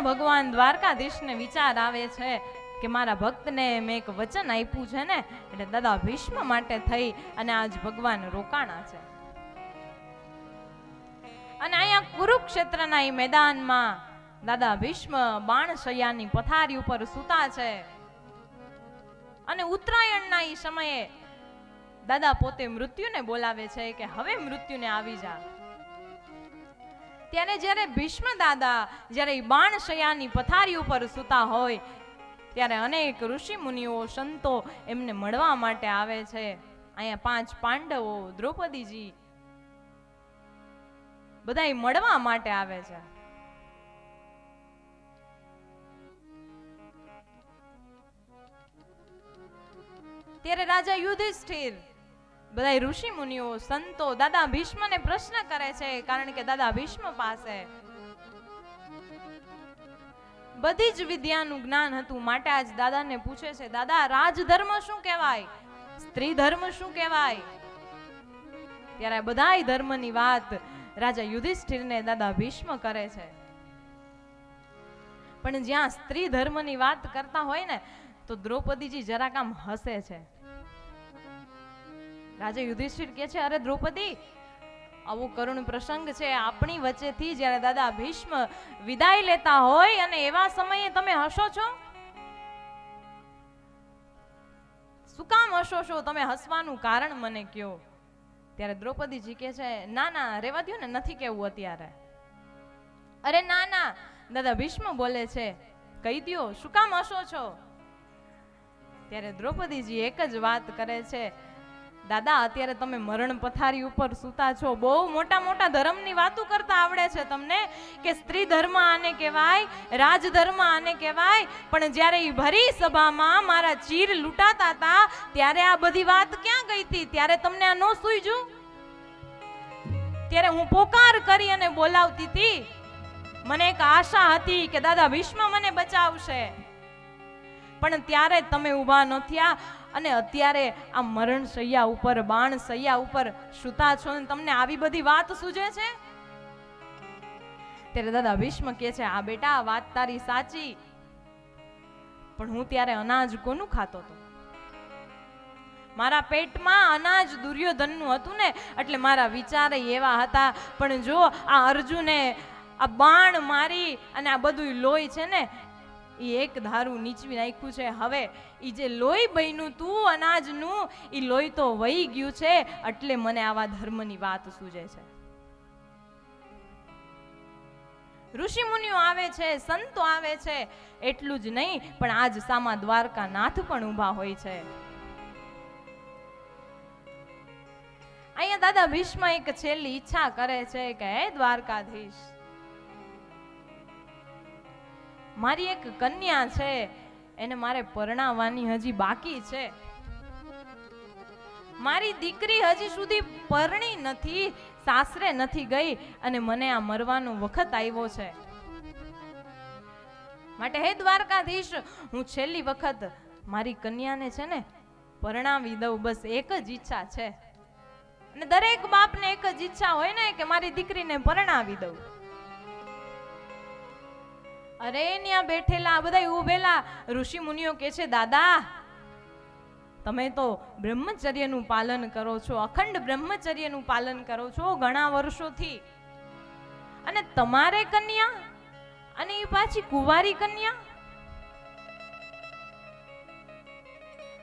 ત્યાં ભગવાન દ્વારકાધીશને વિચાર આવે છે કે મારા ભક્તને મેં એક વચન આપ્યું છે ને, એટલે દાદા ભીષ્મ માટે થઈ અને આજ ભગવાન રોકાણા છે. અને અહીંયા કુરુક્ષેત્રના મેદાનમાં દાદા ભીષ્મ બાણશૈયાની પથારી ઉપર સૂતા છે. અને ઉત્તરાયણના એ સમયે દાદા પોતે મૃત્યુને બોલાવે છે કે હવે મૃત્યુને આવી જા. ત્યારે જ્યારે ભીષ્મ દાદા જ્યારે બાણ શયાની પથારી ઉપર સૂતા હોય, ત્યારે અનેક ઋષિ મુનિઓ સંતો એમને મળવા માટે આવે છે. અહીંયા પાંચ પાંડવો, દ્રૌપદીજી બધાય મળવા માટે આવે છે. ત્યારે રાજા યુધિષ્ઠિર બધા ઋષિ મુનિઓ સંતો, દાદા ભીષ્મને પ્રશ્ન કરે છે કારણ કે દાદા ભીષ્મ પાસે બધી જ વિદ્યાનું જ્ઞાન હતું. માટે આજ દાદાને પૂછે છે, દાદા, રાજધર્મ શું કહેવાય? સ્ત્રી ધર્મ શું કહેવાય? ત્યારે બધાય ધર્મની વાત રાજા યુધિષ્ઠિરને દાદા ભીષ્મ કરે છે. પણ જ્યાં સ્ત્રી ધર્મની વાત કરતા હોય ને, તો દ્રૌપદીજી જરાક આમ હસે છે. રાજા યુધિષ્ઠિર કે છે, અરે દ્રૌપદી, આવો કરુણ પ્રસંગ છે. આપણી વચ્ચેથી જ્યારે દાદા ભીષ્મ વિદાય લેતા હોય અને એવા સમયે તમે હસો છો? શું કામ હસો છો? તમે હસવાનું કારણ મને કયો ત્યારે દ્રૌપદીજી કે છે, ના ના રેવા દ્યો ને, નથી કેવું અત્યારે. અરે ના ના, દાદા ભીષ્મ બોલે છે, કહી દ્યો, શું કામ હસો છો? ત્યારે દ્રૌપદીજી એક જ વાત કરે છે દાદા, અત્યારે તમે મરણ પથારી ઉપર સૂતા છો. બહુ મોટા મોટા ધર્મની વાતો કરતા આવડે છે તમને કે સ્ત્રી ધર્મ આને કહેવાય રાજધર્મ આને કહેવાય. પણ જ્યારે એ ભરી સભામાં મારા ચીર લૂંટાતા હતા, ત્યારે આ બધી વાત ક્યાં ગઈ હતી? ત્યારે તમને આ ન સૂઈજું ત્યારે હું પોકાર કરી અને બોલાવતી હતી. મને એક આશા હતી કે, દાદા, ભીષ્મ મને બચાવશે. પણ ત્યારે તમે ઊભા ન થયા. અને અત્યારે આ મરણ સૈયા ઉપર, બાણ સૈયા ઉપર સુતા છો ને તમને આવી બધી વાત સૂજે છે? ત્યારે દાદા ભીષ્મ કહે છે આ બેટા વાત તારી સાચી. પણ હું ત્યારે અનાજ કોનું ખાતો હતો? મારા પેટમાં અનાજ દુર્યોધનનું હતું ને, એટલે મારા વિચાર એવા હતા. પણ જો આ અર્જુને આ બાણ મારી અને આ બધું લોહી છે ને એ એક ધારું નીચવી નાખ્યું છે. હવે એ જે લોહી બન્યું તું અનાજનું એ લોહી તો વહી ગયું છે, એટલે મને આવા ધર્મની વાત સૂજે છે. ઋષિ મુનિઓ આવે છે, સંતો આવે છે, એટલું જ નહીં, પણ આજ સામા દ્વારકા નાથ પણ ઊભા હોય છે. અહીંયા દાદા ભીષ્મ એક છેલ્લી ઈચ્છા કરે છે કે, હે દ્વારકાધીશ મારી એક કન્યા છે, એને મારે પરણાવવાની હજી બાકી છે. મારી દીકરી હજી સુધી પરણી નથી, સાસરે નથી ગઈ અને મને આ મરવાનો વખત આવ્યો છે. માટે હે દ્વારકાધીશ, હું છેલ્લી વખત મારી કન્યાને છે ને, પરણાવી દઉં, બસ એક જ ઈચ્છા છે. અને દરેક બાપને એક જ ઈચ્છા હોય ને, કે મારી દીકરીને પરણાવી દઉં. અરે ત્યાં બેઠેલા બધા ઉભેલા. ઋષિ મુનિઓ કે છે, દાદા, તમે તો બ્રહ્મચર્યનું પાલન કરો છો, અખંડ બ્રહ્મચર્યનું પાલન કરો છો ઘણા વર્ષોથી. અને તમારે કન્યા? અને એ પાછી કુંવારી કન્યા?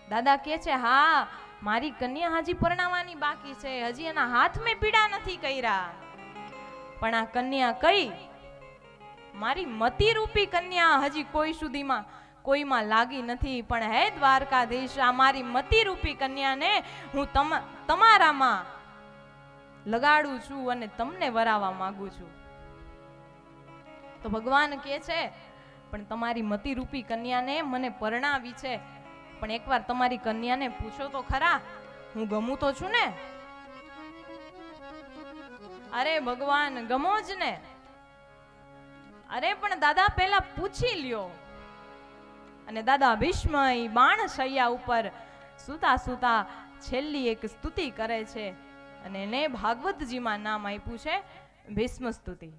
દાદા કે છે, હા, મારી કન્યા હજી પરણાવવાની બાકી છે, હજી એના હાથ મેં પીડા નથી કર્યા. પણ આ કન્યા કઈ? મારી મતિરૂપી કન્યા હજી કોઈ સુધીમાં કોઈમાં લાગી નથી, પણ હે દ્વારકાધીશ, આ મારી મતિરૂપી કન્યાને હું તમ, તમારામાં લગાડું છું અને તમને વરાવા માંગુ છું. તો ભગવાન કહે છે, પણ તમારી મતિરૂપી કન્યાને મને પરણાવી છે. પણ એકવાર તમારી કન્યાને પૂછો તો ખરા, હું ગમું તો છું ને? અરે ભગવાન, ગમો જ ને. અરે, પણ દાદા, પહેલા પૂછી લ્યો. અને દાદા ભીષ્મ બાણ શૈયા ઉપર સુતા સુતા છેલ્લી એક સ્તુતિ કરે છે. અને એને ભાગવતજીમાં નામ આપ્યું છે ભીષ્મ સ્તુતિ.